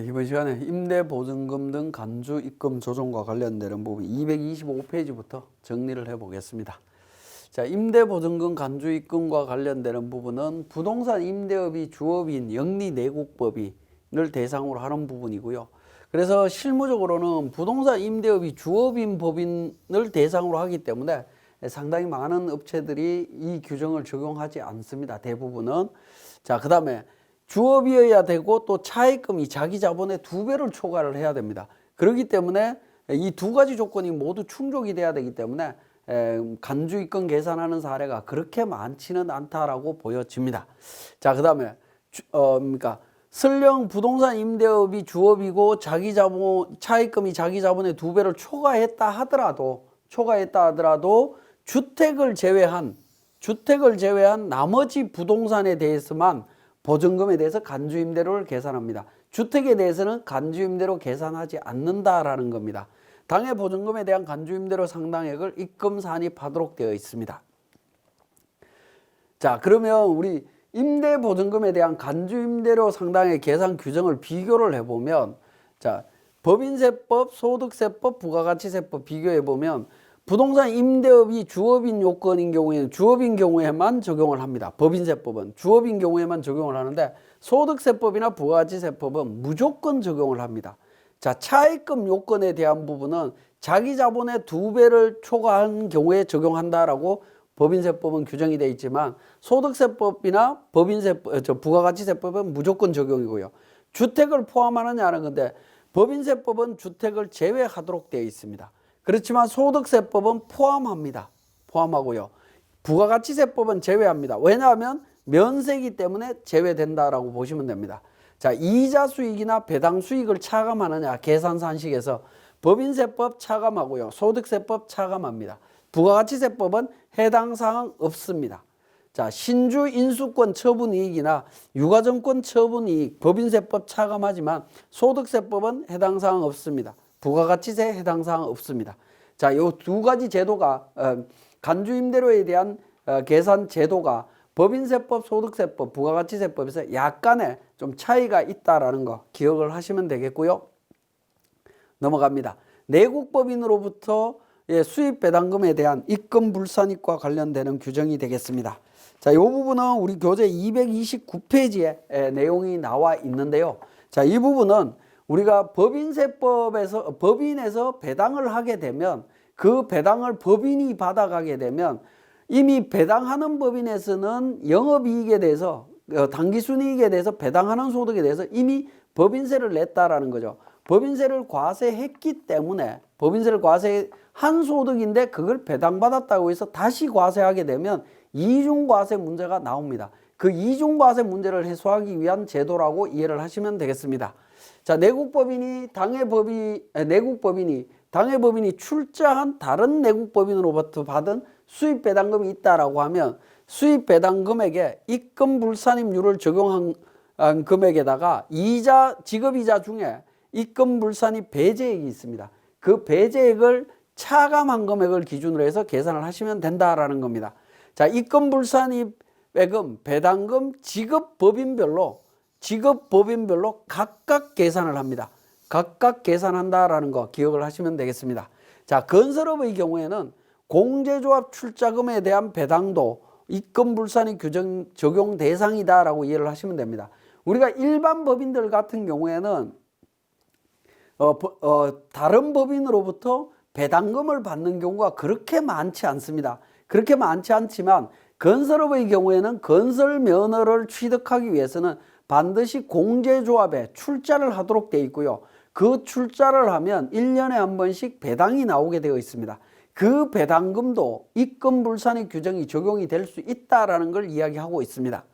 이제 이번 시간에 임대보증금 등 간주 입금 조정과 관련되는 부분 225페이지부터 정리를 해보겠습니다. 자, 임대보증금 간주 입금과 관련되는 부분은 부동산 임대업이 주업인 영리 내국법인을 대상으로 하는 부분이고요. 그래서 실무적으로는 부동산 임대업이 주업인 법인을 대상으로 하기 때문에 상당히 많은 업체들이 이 규정을 적용하지 않습니다. 대부분은. 자, 그 다음에 주업이어야 되고 또 차입금이 자기 자본의 두 배를 초과를 해야 됩니다. 그렇기 때문에 이 두 가지 조건이 모두 충족이 돼야 되기 때문에 간주 입금 계산하는 사례가 그렇게 많지는 않다라고 보여집니다. 자, 그 다음에 어, 그러니까 설령 부동산 임대업이 주업이고 자기 자본 차입금이 자기 자본의 두 배를 초과했다 하더라도 초과했다 하더라도 주택을 제외한 주택을 제외한 나머지 부동산에 대해서만 보증금에 대해서 간주임대료를 계산합니다. 주택에 대해서는 간주임대로 계산하지 않는다라는 겁니다. 당해 보증금에 대한 간주임대료 상당액을 입금 산입하도록 되어 있습니다. 자, 그러면 우리 임대 보증금에 대한 간주임대료 상당의 계산 규정을 비교를 해보면, 자, 법인세법, 소득세법, 부가가치세법 비교해 보면 부동산 임대업이 주업인 요건인 경우에는 주업인 경우에만 적용을 합니다. 법인세법은 주업인 경우에만 적용을 하는데 소득세법이나 부가가치세법은 무조건 적용을 합니다. 자, 차입금 요건에 대한 부분은 자기 자본의 두 배를 초과한 경우에 적용한다라고 법인세법은 규정이 되어 있지만 소득세법이나 법인세법, 저 부가가치세법은 무조건 적용이고요. 주택을 포함하느냐는 건데 법인세법은 주택을 제외하도록 되어 있습니다. 그렇지만 소득세법은 포함합니다. 포함하고요. 부가가치세법은 제외합니다. 왜냐하면 면세이기 때문에 제외된다라고 보시면 됩니다. 자, 이자 수익이나 배당 수익을 차감하느냐 계산산식에서 법인세법 차감하고요. 소득세법 차감합니다. 부가가치세법은 해당 사항 없습니다. 자, 신주 인수권 처분 이익이나 유가증권 처분 이익 법인세법 차감하지만 소득세법은 해당 사항 없습니다. 부가가치세 해당 사항 없습니다. 자, 요 두 가지 제도가 어, 간주 임대료에 대한 어, 계산 제도가 법인세법, 소득세법, 부가가치세법에서 약간의 좀 차이가 있다라는 거 기억을 하시면 되겠고요. 넘어갑니다. 내국법인으로부터 예, 수입 배당금에 대한 입금 불산입과 관련되는 규정이 되겠습니다. 자, 이 부분은 우리 교재 229페이지에 예, 내용이 나와 있는데요. 자, 이 부분은 우리가 법인세법에서 법인에서 배당을 하게 되면 그 배당을 법인이 받아가게 되면 이미 배당하는 법인에서는 영업이익에 대해서 어, 당기순이익에 대해서 배당하는 소득에 대해서 이미 법인세를 냈다라는 거죠. 법인세를 과세했기 때문에 법인세를 과세한 소득인데 그걸 배당받았다고 해서 다시 과세하게 되면 이중과세 문제가 나옵니다. 그 이중과세 문제를 해소하기 위한 제도라고 이해를 하시면 되겠습니다. 자, 내국 법인이 당해 법이 내국 법인이 당해 법인이 출자한 다른 내국 법인으로부터 받은 수입 배당금이 있다라고 하면 수입 배당금액에 입금 불산입률을 적용한 금액에다가 이자 지급 이자 중에 입금 불산입 배제액이 있습니다. 그 배제액을 차감한 금액을 기준으로 해서 계산을 하시면 된다라는 겁니다. 자, 입금 불산입액은 배당금 지급 법인별로 지급 법인별로 각각 계산을 합니다. 각각 계산한다라는 거 기억을 하시면 되겠습니다. 자, 건설업의 경우에는 공제조합 출자금에 대한 배당도 입금 불산이 규정 적용 대상이다라고 이해를 하시면 됩니다. 우리가 일반 법인들 같은 경우에는 어, 어, 다른 법인으로부터 배당금을 받는 경우가 그렇게 많지 않습니다. 그렇게 많지 않지만 건설업의 경우에는 건설 면허를 취득하기 위해서는 반드시 공제조합에 출자를 하도록 되어 있고요. 그 출자를 하면 1년에 한 번씩 배당이 나오게 되어 있습니다. 그 배당금도 입금 불산의 규정이 적용이 될 수 있다라는 걸 이야기하고 있습니다.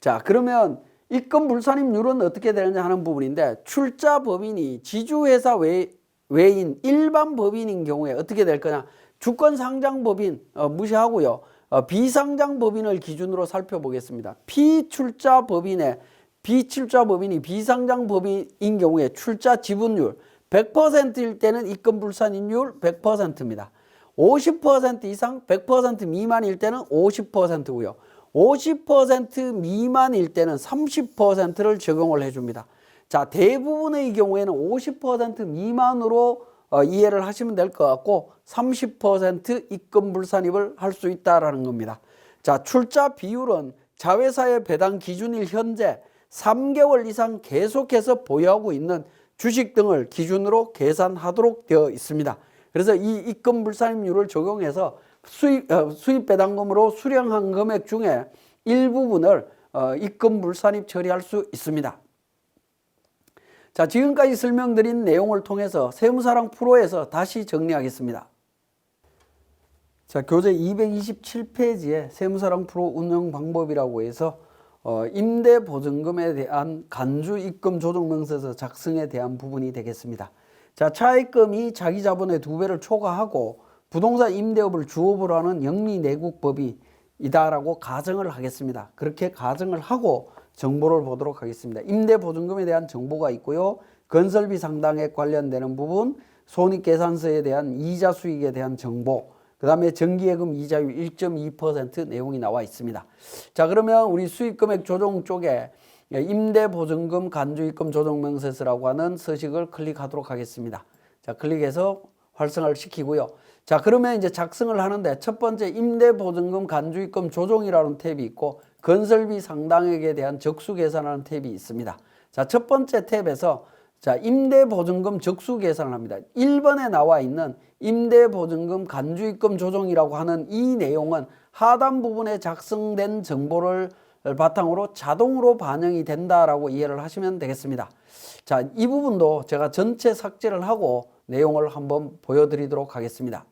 자, 그러면 입금 불산입률은 어떻게 되느냐 하는 부분인데 출자 법인이 지주회사 외, 외인 일반 법인인 경우에 어떻게 될 거냐? 주권 상장 법인 어, 무시하고요. 어, 비상장 법인을 기준으로 살펴보겠습니다. 피출자 법인의 비출자 법인이 비상장 법인인 경우에 출자 지분율 100%일 때는 입금 불산인율 100%입니다. 50% 이상 100% 미만일 때는 50%고요. 50% 미만일 때는 30%를 적용을 해줍니다. 자, 대부분의 경우에는 50% 미만으로 어, 이해를 하시면 될 것 같고 30% 입금 불산입을 할 수 있다라는 겁니다. 자, 출자 비율은 자회사의 배당 기준일 현재 3개월 이상 계속해서 보유하고 있는 주식 등을 기준으로 계산하도록 되어 있습니다. 그래서 이 입금 불산입률을 적용해서 수입, 어, 수입 배당금으로 수령한 금액 중에 일부분을 어, 입금 불산입 처리할 수 있습니다. 자, 지금까지 설명드린 내용을 통해서 세무사랑 프로에서 다시 정리하겠습니다. 자, 교재 227페이지에 세무사랑 프로 운영 방법이라고 해서 어, 임대 보증금에 대한 간주 입금 조정 명세서 작성에 대한 부분이 되겠습니다. 자, 차입금이 자기 자본의 두 배를 초과하고 부동산 임대업을 주업으로 하는 영리 내국법이 이다라고 가정을 하겠습니다. 그렇게 가정을 하고 정보를 보도록 하겠습니다. 임대 보증금에 대한 정보가 있고요. 건설비 상당액 관련되는 부분, 손익계산서에 대한 이자 수익에 대한 정보, 그 다음에 정기예금 이자율 1.2% 내용이 나와 있습니다. 자, 그러면 우리 수익금액 조정 쪽에 임대보증금 간주입금 조정명세서라고 하는 서식을 클릭하도록 하겠습니다. 자, 클릭해서 활성화를 시키고요. 자, 그러면 이제 작성을 하는데 첫 번째 임대보증금 간주입금 조정이라는 탭이 있고 건설비 상당액에 대한 적수 계산하는 탭이 있습니다. 자, 첫 번째 탭에서 자, 임대보증금 적수 계산을 합니다. 1번에 나와 있는 임대보증금 간주입금 조정이라고 하는 이 내용은 하단 부분에 작성된 정보를 바탕으로 자동으로 반영이 된다라고 이해를 하시면 되겠습니다. 자, 이 부분도 제가 전체 삭제를 하고 내용을 한번 보여드리도록 하겠습니다.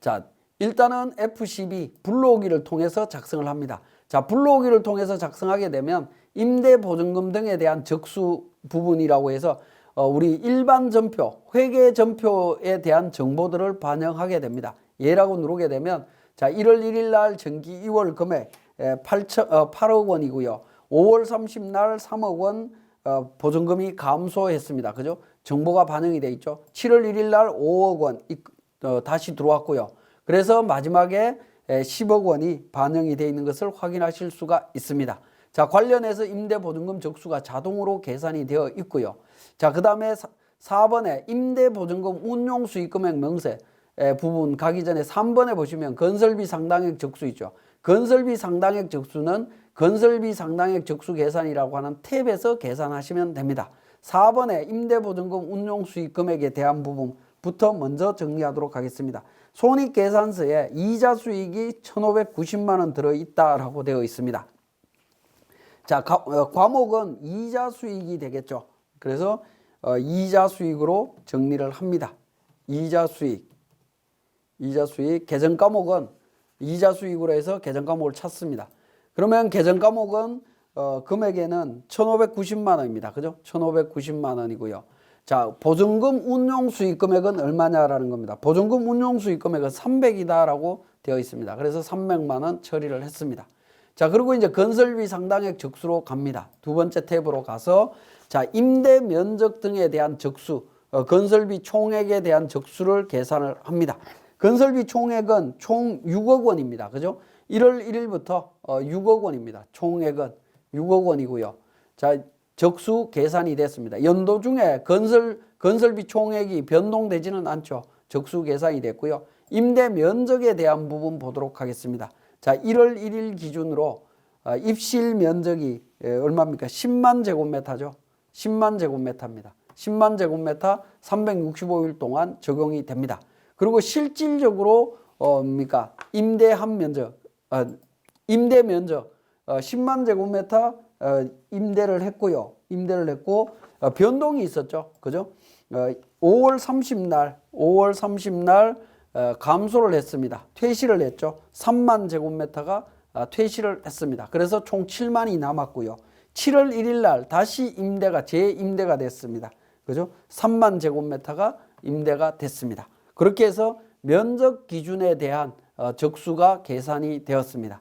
자, 일단은 FCB 불러오기를 통해서 작성을 합니다. 자, 불러오기를 통해서 작성하게 되면 임대 보증금 등에 대한 적수 부분이라고 해서 어, 우리 일반 전표, 회계 전표에 대한 정보들을 반영하게 됩니다. 예라고 누르게 되면 자, 1월 1일 날 정기 2월 금액 8천, 어, 8억 원이고요. 5월 30일 날 3억 원 어, 보증금이 감소했습니다. 그죠? 정보가 반영이 돼 있죠. 7월 1일 날 5억 원 어, 다시 들어왔고요. 그래서 마지막에 10억 원이 반영이 돼 있는 것을 확인하실 수가 있습니다. 자, 관련해서 임대보증금 적수가 자동으로 계산이 되어 있고요. 자, 그 다음에 4번에 임대보증금 운용수익금액 명세 부분 가기 전에 3번에 보시면 건설비 상당액 적수 있죠. 건설비 상당액 적수는 건설비 상당액 적수 계산이라고 하는 탭에서 계산하시면 됩니다. 4번에 임대보증금 운용수익금액에 대한 부분부터 먼저 정리하도록 하겠습니다. 손익계산서에 이자 수익이 1,590만 원 들어있다라고 되어 있습니다. 자, 어, 과목은 이자 수익이 되겠죠. 그래서 어, 이자 수익으로 정리를 합니다. 이자 수익. 이자 수익. 계정 과목은 이자 수익으로 해서 계정 과목을 찾습니다. 그러면 계정 과목은 어, 금액에는 1,590만 원입니다. 그죠? 1,590만 원이고요. 자, 보증금 운용 수익 금액은 얼마냐라는 겁니다. 보증금 운용 수익 금액은 300이다라고 되어 있습니다. 그래서 300만 원 처리를 했습니다. 자, 그리고 이제 건설비 상당액 적수로 갑니다. 두 번째 탭으로 가서 자, 임대 면적 등에 대한 적수, 어, 건설비 총액에 대한 적수를 계산을 합니다. 건설비 총액은 총 6억 원입니다. 그죠? 1월 1일부터 어, 6억 원입니다. 총액은 6억 원이고요. 자, 적수 계산이 됐습니다. 연도 중에 건설 건설비 총액이 변동되지는 않죠. 적수 계산이 됐고요. 임대 면적에 대한 부분 보도록 하겠습니다. 자, 1월 1일 기준으로 어, 입실 면적이 얼마입니까? 10만 제곱미터죠. 10만 제곱미터입니다. 10만 제곱미터 365일 동안 적용이 됩니다. 그리고 실질적으로 어, 뭡니까? 임대한 면적, 어, 임대 면적 어, 10만 제곱미터 어, 임대를 했고요. 임대를 했고 어, 변동이 있었죠. 그죠? 어, 5월 30날, 5월 30날 어, 감소를 했습니다. 퇴실을 했죠. 3만 제곱미터가 아, 퇴실을 했습니다. 그래서 총 7만이 남았고요. 7월 1일 날 다시 임대가 재임대가 됐습니다. 그죠? 3만 제곱미터가 임대가 됐습니다. 그렇게 해서 면적 기준에 대한 어, 적수가 계산이 되었습니다.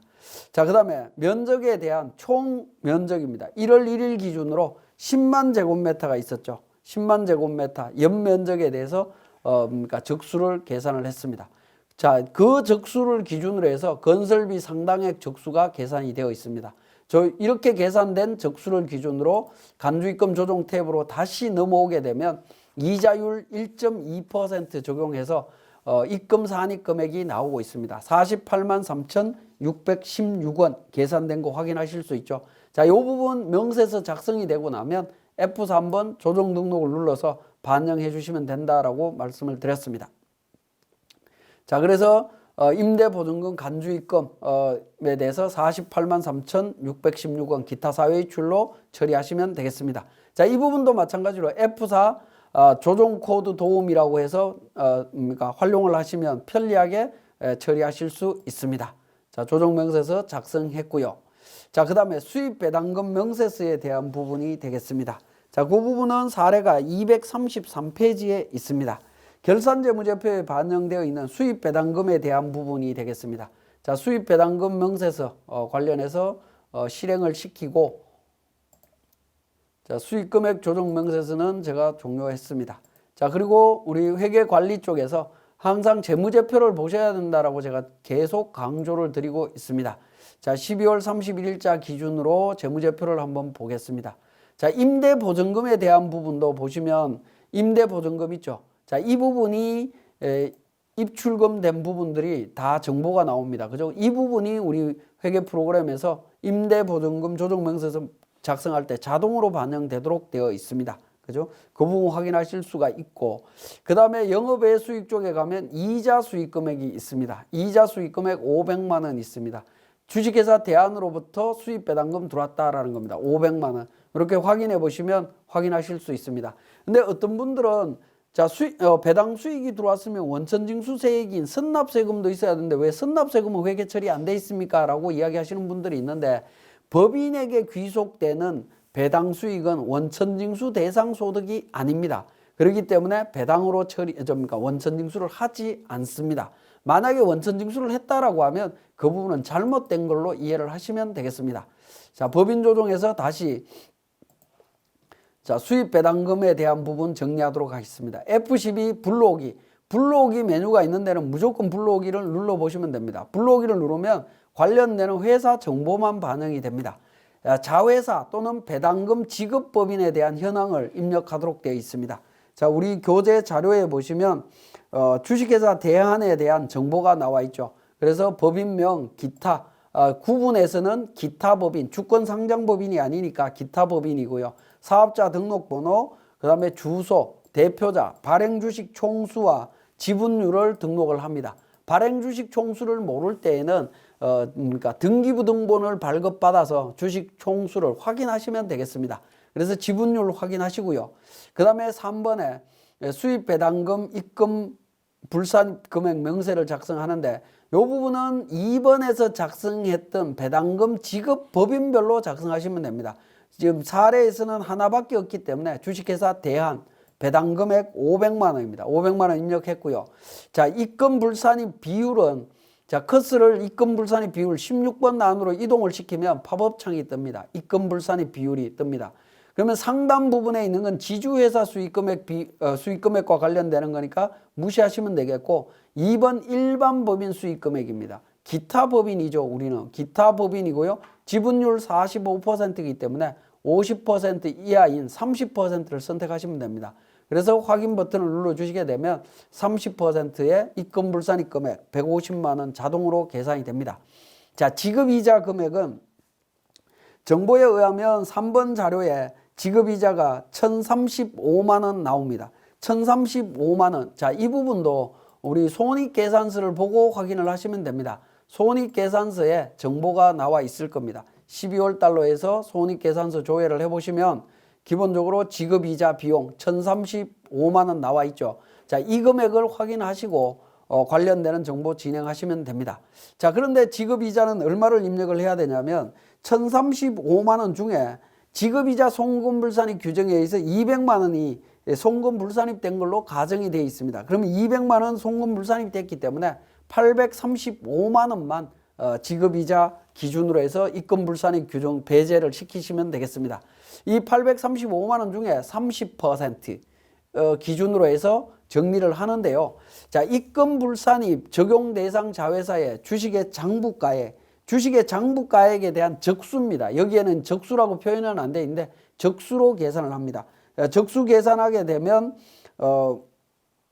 자, 그 다음에 면적에 대한 총 면적입니다. 1월 1일 기준으로 10만 제곱미터가 있었죠. 10만 제곱미터 연면적에 대해서 어, 그러니까 적수를 계산을 했습니다. 자, 그 적수를 기준으로 해서 건설비 상당액 적수가 계산이 되어 있습니다. 저 이렇게 계산된 적수를 기준으로 간주입금 조정 탭으로 다시 넘어오게 되면 이자율 1.2% 적용해서 어, 입금 산입 금액이 나오고 있습니다. 48만 3,616원 계산된 거 확인하실 수 있죠. 자, 이 부분 명세서 작성이 되고 나면 F3번 조정 등록을 눌러서 반영해 주시면 된다라고 말씀을 드렸습니다. 자, 그래서 어, 임대보증금 간주입금에 대해서 48만 3,616원 기타 사회이출로 처리하시면 되겠습니다. 자, 이 부분도 마찬가지로 F4 어, 조정 코드 도움이라고 해서 어, 그러니까 활용을 하시면 편리하게 에, 처리하실 수 있습니다. 자, 조정 명세서 작성했고요. 자, 그 다음에 수입 배당금 명세서에 대한 부분이 되겠습니다. 자, 그 부분은 사례가 233페이지에 있습니다. 결산재무제표에 반영되어 있는 수입 배당금에 대한 부분이 되겠습니다. 자, 수입 배당금 명세서 어, 관련해서 어, 실행을 시키고 자, 수익 금액 조정 명세서는 제가 종료했습니다. 자, 그리고 우리 회계 관리 쪽에서 항상 재무제표를 보셔야 된다라고 제가 계속 강조를 드리고 있습니다. 자, 12월 31일자 기준으로 재무제표를 한번 보겠습니다. 자, 임대 보증금에 대한 부분도 보시면 임대 보증금 있죠. 자, 이 부분이 에, 입출금 된 부분들이 다 정보가 나옵니다. 그죠? 이 부분이 우리 회계 프로그램에서 임대 보증금 조정 명세서 작성할 때 자동으로 반영되도록 되어 있습니다. 그죠? 그 부분 확인하실 수가 있고, 그 다음에 영업외 수익 쪽에 가면 이자 수익 금액이 있습니다. 이자 수익 금액 500만 원 있습니다. 주식회사 대안으로부터 수입 배당금 들어왔다라는 겁니다. 500만 원. 이렇게 확인해 보시면 확인하실 수 있습니다. 근데 어떤 분들은 자, 수익, 어, 배당 수익이 들어왔으면 원천징수세액인 선납세금도 있어야 되는데 왜 선납세금은 회계 처리 안 돼 있습니까? 라고 이야기하시는 분들이 있는데 법인에게 귀속되는 배당 수익은 원천징수 대상 소득이 아닙니다. 그렇기 때문에 배당으로 처리, 접니까 원천징수를 하지 않습니다. 만약에 원천징수를 했다라고 하면 그 부분은 잘못된 걸로 이해를 하시면 되겠습니다. 자, 법인 조정에서 다시 자, 수입 배당금에 대한 부분 정리하도록 하겠습니다. F12 불러오기. 불러오기 메뉴가 있는 데는 무조건 불러오기를 눌러 보시면 됩니다. 불러오기를 누르면 관련되는 회사 정보만 반영이 됩니다. 자회사 또는 배당금 지급 법인에 대한 현황을 입력하도록 되어 있습니다. 자, 우리 교재 자료에 보시면 어, 주식회사 대한에 대한 정보가 나와 있죠. 그래서 법인명, 기타, 어, 구분에서는 기타 법인, 주권 상장 법인이 아니니까 기타 법인이고요. 사업자 등록번호, 그 다음에 주소, 대표자, 발행 주식 총수와 지분율을 등록을 합니다. 발행 주식 총수를 모를 때에는 어, 그러니까 등기부등본을 발급받아서 주식 총수를 확인하시면 되겠습니다. 그래서 지분율 확인하시고요. 그 다음에 3번에 수입 배당금 입금 불산 금액 명세를 작성하는데 이 부분은 2번에서 작성했던 배당금 지급 법인별로 작성하시면 됩니다. 지금 사례에서는 하나밖에 없기 때문에 주식회사 대한 배당 금액 500만 원입니다. 500만 원 입력했고요. 자, 입금 불산입 비율은 자, 커스를 입금 불산입 비율 16번 안으로 이동을 시키면 팝업창이 뜹니다. 입금 불산입 비율이 뜹니다. 그러면 상단 부분에 있는 건 지주회사 수익금액 비, 어, 수익금액과 관련되는 거니까 무시하시면 되겠고 2번 일반 법인 수익금액입니다. 기타 법인이죠. 우리는 기타 법인이고요. 지분율 45%이기 때문에 50% 이하인 30%를 선택하시면 됩니다. 그래서 확인 버튼을 눌러 주시게 되면 30%의 입금 불산입 금액 150만 원 자동으로 계산이 됩니다. 자, 지급 이자 금액은 정보에 의하면 3번 자료에 지급 이자가 1,035만 원 나옵니다. 1,035만 원. 자, 이 부분도 우리 손익 계산서를 보고 확인을 하시면 됩니다. 손익 계산서에 정보가 나와 있을 겁니다. 12월 달로 해서 손익 계산서 조회를 해 보시면 기본적으로 지급 이자 비용 1,035만 원 나와 있죠. 자, 이 금액을 확인하시고 어, 관련되는 정보 진행하시면 됩니다. 자, 그런데 지급 이자는 얼마를 입력을 해야 되냐면 1,035만 원 중에 지급 이자 송금 불산입 규정에 의해서 200만 원이 송금 불산입 된 걸로 가정이 되어 있습니다. 그러면 200만 원 송금 불산입 됐기 때문에 835만 원만 어, 지급 이자 기준으로 해서 입금 불산입 규정 배제를 시키시면 되겠습니다. 이 835만 원 중에 30% 어, 기준으로 해서 정리를 하는데요. 자, 입금 불산입 적용 대상 자회사의 주식의 장부가에 주식의 장부가액에 대한 적수입니다. 여기에는 적수라고 표현은 안 돼 있는데 적수로 계산을 합니다. 적수 계산하게 되면 어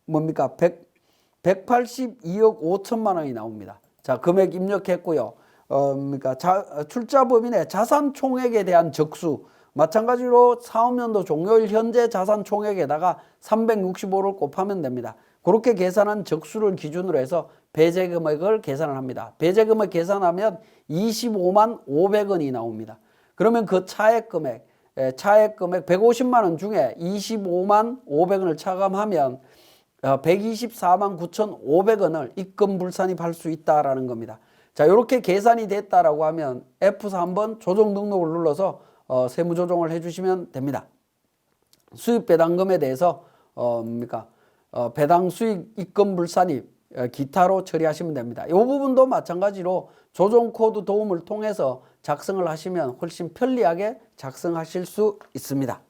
뭡니까? 100, 182억 5천만 원이 나옵니다. 자, 금액 입력했고요. 어, 뭡니까? 자, 출자법인의 자산 총액에 대한 적수 마찬가지로 사업연도 종료일 현재 자산 총액에다가 365를 곱하면 됩니다. 그렇게 계산한 적수를 기준으로 해서 배제 금액을 계산을 합니다. 배제 금액 계산하면 25만 500원이 나옵니다. 그러면 그 차액 금액, 에, 차액 금액 150만 원 중에 25만 500원을 차감하면 어, 124만 9,500원을 입금 불산입할 수 있다라는 겁니다. 자, 이렇게 계산이 됐다라고 하면 F4 한번 조정 등록을 눌러서 어, 세무 조정을 해주시면 됩니다. 수입 배당금에 대해서 어, 뭡니까? 어, 배당 수익 입금 불산입 어, 기타로 처리하시면 됩니다. 이 부분도 마찬가지로 조정 코드 도움을 통해서 작성을 하시면 훨씬 편리하게 작성하실 수 있습니다.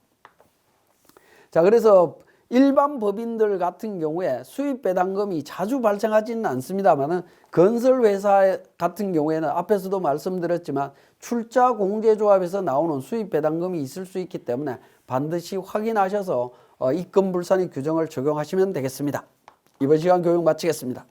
자, 그래서 일반 법인들 같은 경우에 수입 배당금이 자주 발생하지는 않습니다만은 건설 회사 같은 경우에는 앞에서도 말씀드렸지만 출자 공제조합에서 나오는 수입 배당금이 있을 수 있기 때문에 반드시 확인하셔서 어, 입금 불산입 규정을 적용하시면 되겠습니다. 이번 시간 교육 마치겠습니다.